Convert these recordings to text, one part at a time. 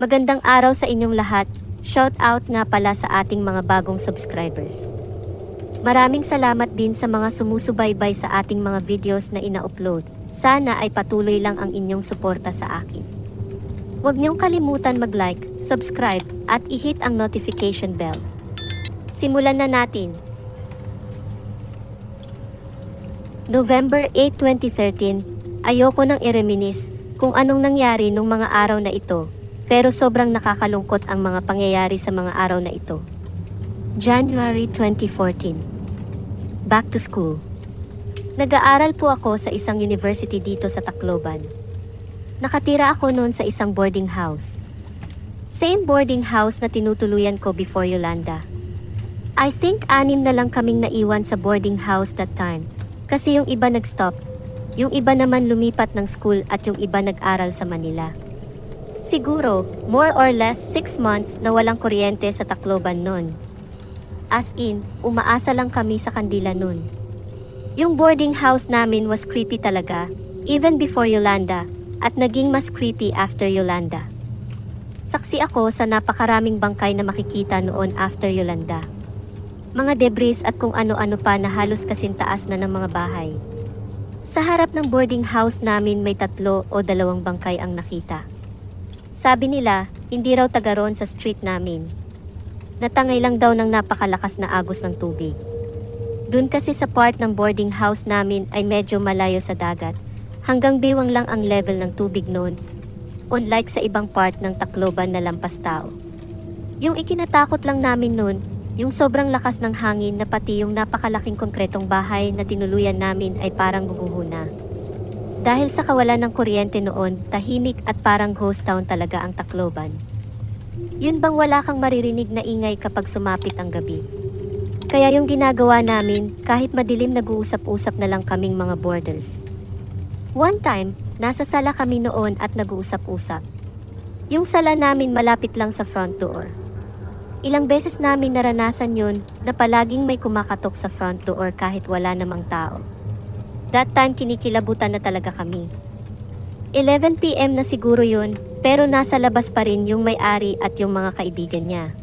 Magandang araw sa inyong lahat. Shout out nga pala sa ating mga bagong subscribers. Maraming salamat din sa mga sumusubaybay sa ating mga videos na ina-upload. Sana ay patuloy lang ang inyong suporta sa akin. Huwag niyong kalimutan mag-like, subscribe, at i-hit ang notification bell. Simulan na natin. November 8, 2013, ayoko nang i-reminis kung anong nangyari nung mga araw na ito, pero sobrang nakakalungkot ang mga pangyayari sa mga araw na ito. January 2014 Back to school Nag-aaral po ako sa isang university dito sa Tacloban. Nakatira ako noon sa isang boarding house. Same boarding house na tinutuluyan ko before Yolanda. I think anim na lang kaming naiwan sa boarding house that time. Kasi yung iba nag-stop, yung iba naman lumipat ng school at yung iba nag-aral sa Manila. Siguro, more or less 6 months na walang kuryente sa Tacloban noon. As in, umaasa lang kami sa kandila noon. Yung boarding house namin was creepy talaga, even before Yolanda, at naging mas creepy after Yolanda. Saksi ako sa napakaraming bangkay na makikita noon after Yolanda. Mga debris at kung ano-ano pa na halos kasintaas na ng mga bahay. Sa harap ng boarding house namin may tatlo o dalawang bangkay ang nakita. Sabi nila, hindi raw taga roon sa street namin. Natangay lang daw ng napakalakas na agos ng tubig. Doon kasi sa part ng boarding house namin ay medyo malayo sa dagat. Hanggang biwang lang ang level ng tubig noon. Unlike sa ibang part ng Tacloban na lampas tao. Yung ikinatakot lang namin noon, yung sobrang lakas ng hangin na pati yung napakalaking konkretong bahay na tinuluyan namin ay parang guguhuna. Dahil sa kawalan ng kuryente noon, tahimik at parang ghost town talaga ang Tacloban. Yun bang wala kang maririnig na ingay kapag sumapit ang gabi? Kaya yung ginagawa namin, kahit madilim nag-uusap-usap na lang kaming mga boarders. One time, nasa sala kami noon at nag-uusap-usap. Yung sala namin malapit lang sa front door. Ilang beses namin naranasan yun na palaging may kumakatok sa front door kahit wala namang tao. That time kinikilabutan na talaga kami. 11pm na siguro yun, pero nasa labas pa rin yung may-ari at yung mga kaibigan niya.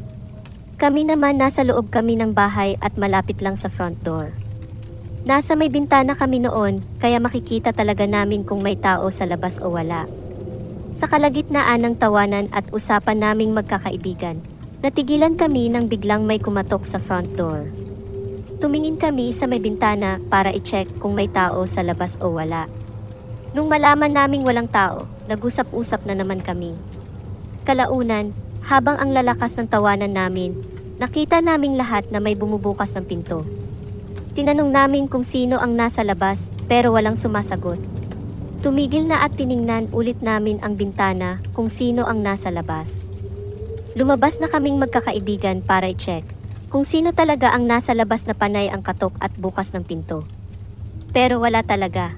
Kami naman nasa loob kami ng bahay at malapit lang sa front door. Nasa may bintana kami noon, kaya makikita talaga namin kung may tao sa labas o wala. Sa kalagitnaan ng tawanan at usapan naming magkakaibigan, natigilan kami nang biglang may kumatok sa front door. Tumingin kami sa may bintana para i-check kung may tao sa labas o wala. Nung malaman naming walang tao, nag-usap-usap na naman kami. Kalaunan, habang ang lalakas ng tawanan namin, nakita naming lahat na may bumubukas ng pinto. Tinanong namin kung sino ang nasa labas pero walang sumasagot. Tumigil na at tiningnan ulit namin ang bintana kung sino ang nasa labas. Lumabas na kaming magkakaibigan para i-check kung sino talaga ang nasa labas na panay ang katok at bukas ng pinto. Pero wala talaga.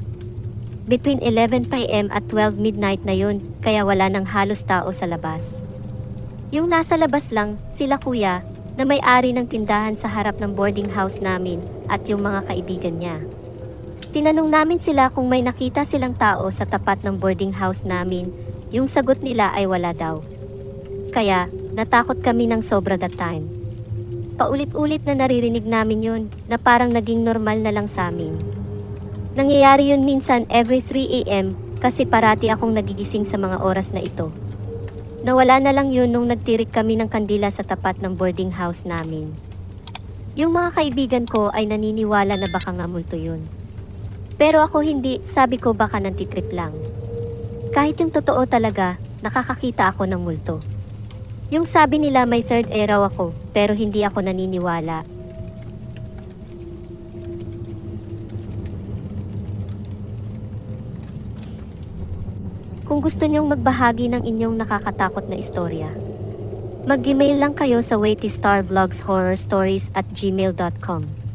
Between 11pm at 12 midnight na yun, kaya wala nang halos tao sa labas. Yung nasa labas lang, sila kuya, na may-ari ng tindahan sa harap ng boarding house namin at yung mga kaibigan niya. Tinanong namin sila kung may nakita silang tao sa tapat ng boarding house namin, yung sagot nila ay wala daw. Kaya, natakot kami ng sobra that time. Paulit-ulit na naririnig namin yun na parang naging normal na lang sa amin. Nangyayari yun minsan every 3 a.m. kasi parati akong nagigising sa mga oras na ito. Nawala na lang yun nung nagtirik kami ng kandila sa tapat ng boarding house namin. Yung mga kaibigan ko ay naniniwala na baka nga multo yun. Pero ako hindi, sabi ko baka nantitrip lang. Kahit yung totoo talaga, nakakakita ako ng multo. Yung sabi nila may third eye raw ako, pero hindi ako naniniwala. Kung gusto niyong magbahagi ng inyong nakakatakot na istorya, mag-email lang kayo sa waitystarvlogshorrorstories at gmail.com.